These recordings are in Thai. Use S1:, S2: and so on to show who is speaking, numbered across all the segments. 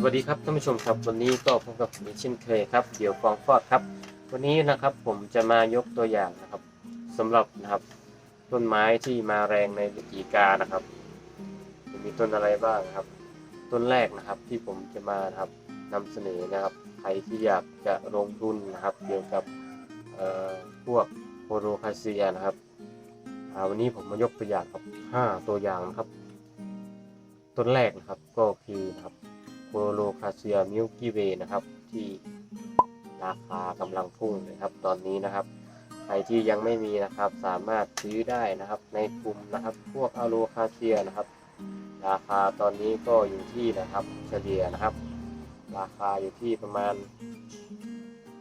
S1: สวัสดีครับท่านผู้ชมครับวันนี้ก็พบกับผมเช่นเคยครับเดี๋ยวฟองฟอดครับ วันนี้นะครับผมจะมายกตัวอย่างนะครับสำหรับนะครับต้นไม้ที่มาแรงในฤดูกานะครับ มีต้นอะไรบ้างครับ ต้นแรกนะครับที่ผมจะมาครับนำเสนอนะครับใครที่อยากจะลงทุนนะครับเกี่ยวกับเอ่อพวกโพโรคาเซียนะครับวันนี้ผมมายกตัวอย่างครับห้าตัวอย่างนะครับ ต้นแรกนะครับก็คือนะครับ โคโลคาเซียมิลกี้เวนะครับ ที่ราคากำลังพุ่งเลยครับ ตอนนี้นะครับ ใครที่ยังไม่มีนะครับสามารถซื้อได้นะครับ ในกลุ่มนะครับ พวกอะโลคาเซียนะครับ ราคาตอนนี้ก็อยู่ที่นะครับเฉลี่ยนะครับ ราคาอยู่ที่ประมาณ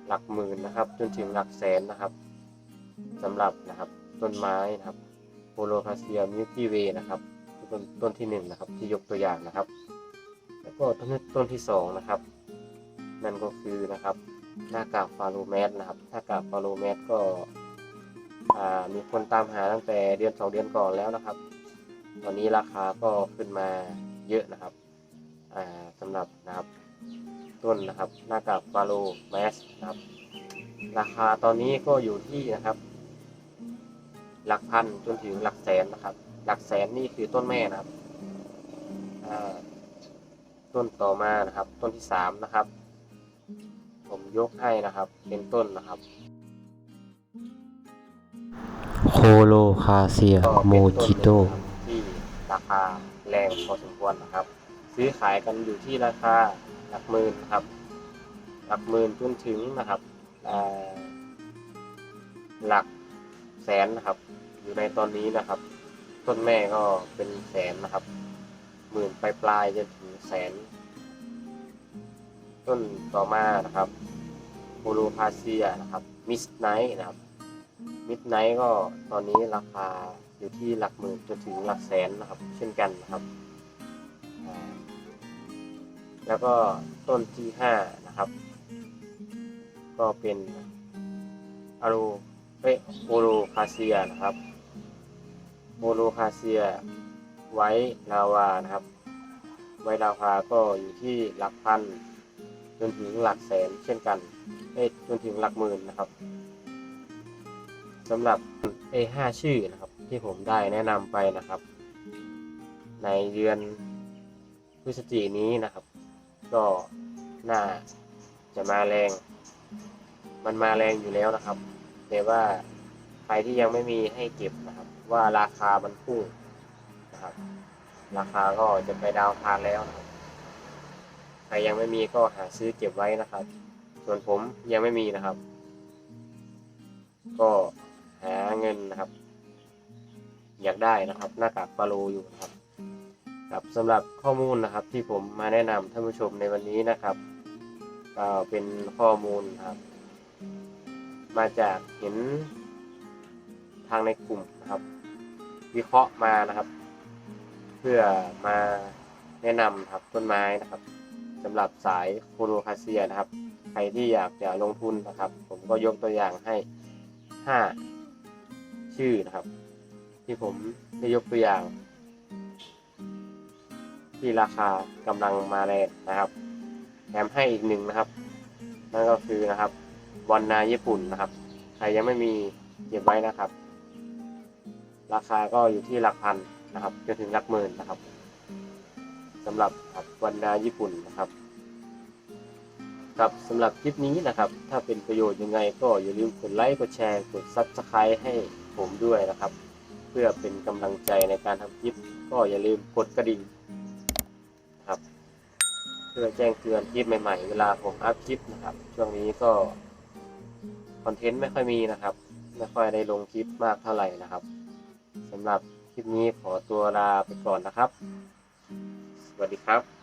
S1: หลักหมื่นนะครับ จนถึงหลักแสนนะครับสำหรับนะครับต้นไม้นะครับโคโลคาเซียมิลกี้เวนะครับต้นต้นที่หนึ่งนะครับที่ยกตัวอย่างนะครับ แล้วก็ต้นต้นที่สองนะครับ นั่นก็คือนะครับหน้ากากฟาโรแมสนะครับหน้ากากฟาโรแมสก็มีคนตามหาตั้งแต่เดือนสองเดือนก่อนแล้วนะครับ ตอนนี้ราคาก็ขึ้นมาเยอะนะครับอ่าสำหรับนะครับต้นนะครับหน้ากากฟาโรแมสนะครับราคาตอนนี้ก็อยู่ที่นะครับ หลักพันจนถึงหลักแสนนะครับ หลักแสนนี่คือต้นแม่นะครับ ต้นต่อมานะครับ ต้นที่สามนะครับ ผมยกให้นะครับ เป็นต้นนะครับ
S2: โคโลคาเซีย
S1: ก็
S2: โม
S1: เป็นต้น
S2: จิโต
S1: นะครับที่ราคาแรงพอสมควรนะครับ ซื้อขายกันอยู่ที่ราคาหลักหมื่นนะครับ หลักหมื่นจนถึงนะครับอ่าหลักแสนนะครับ อยู่ในตอนนี้นะครับ ต้นแม่ก็เป็นแสนนะครับ หมื่นปลายปลายจนถึงแสน ต้นต่อมานะครับโบโลพาเซียนะครับมิสไนท์นะครับมิสไนท์ก็ตอนนี้ราคาอยู่ที่หลักหมื่นจนถึงหลักแสนนะครับ เช่นกันนะครับ แล้วก็ต้นที่ห้านะครับ ก็เป็นอารูเอโบโลคาเซียนะครับโบโลคาเซีย ไว้ลาวานะครับ ไวราคาก็อยู่ที่หลักพันจนถึงหลักแสนเช่นกันเอจนถึงหลักหมื่นนะครับสำหรับไอ้ห้าชื่อนะครับ ที่ผมได้แนะนำไปนะครับ ในเดือนพฤศจิกายนนี้นะครับ ก็น่าจะมาแรง มันมาแรงอยู่แล้วนะครับ แต่ว่าใครที่ยังไม่มีให้เก็บนะครับ ว่าราคามันพุ่ง นะครับ ราคาก็จะไปดาวน์ทานแล้วนะครับใครยังไม่มีก็หาซื้อเก็บไว้นะครับ ส่วนผมยังไม่มีนะครับ ก็หาเงินนะครับ อยากได้นะครับ หน้ากากฟาโลอยู่นะครับครับสำหรับข้อมูลนะครับที่ผมมาแนะนำท่านผู้ชมในวันนี้นะครับก็เป็นข้อมูลครับ มาจากเห็นทางในกลุ่มนะครับ วิเคราะห์มานะครับ เพื่อมาแนะนำครับต้นไม้นะครับสำหรับสายโคโลคาเซียนะครับ ใครที่อยากจะลงทุนนะครับ ผมก็ยกตัวอย่างให้ 5 ชื่อนะครับ ที่ผมได้ยกตัวอย่าง ที่ราคากำลังมาแรงนะครับแถมให้อีกหนึ่งนะครับ นั่นก็คือนะครับวันนาญี่ปุ่นนะครับ ใครยังไม่มีเก็บไว้นะครับ ราคาก็อยู่ที่หลักพัน นะครับจนถึงหลักหมื่นนะครับสำหรับครับวันนาญี่ปุ่นนะครับครับสำหรับคลิปนี้นะครับ ถ้าเป็นประโยชน์ยังไงก็อย่าลืมกดไลค์กดแชร์กดซับสไครต์ให้ผมด้วยนะครับ เพื่อเป็นกำลังใจในการทำคลิป ก็อย่าลืมกดกระดิ่งครับ เพื่อแจ้งเตือนคลิปใหม่ ๆ เวลาผมอัพคลิปนะครับ ช่วงนี้ก็คอนเทนต์ไม่ค่อยมีนะครับ ไม่ค่อยได้ลงคลิปมากเท่าไหร่นะครับสำหรับ ลิปนี้ขอตัวลาไปก่อนนะครับ สวัสดีครับ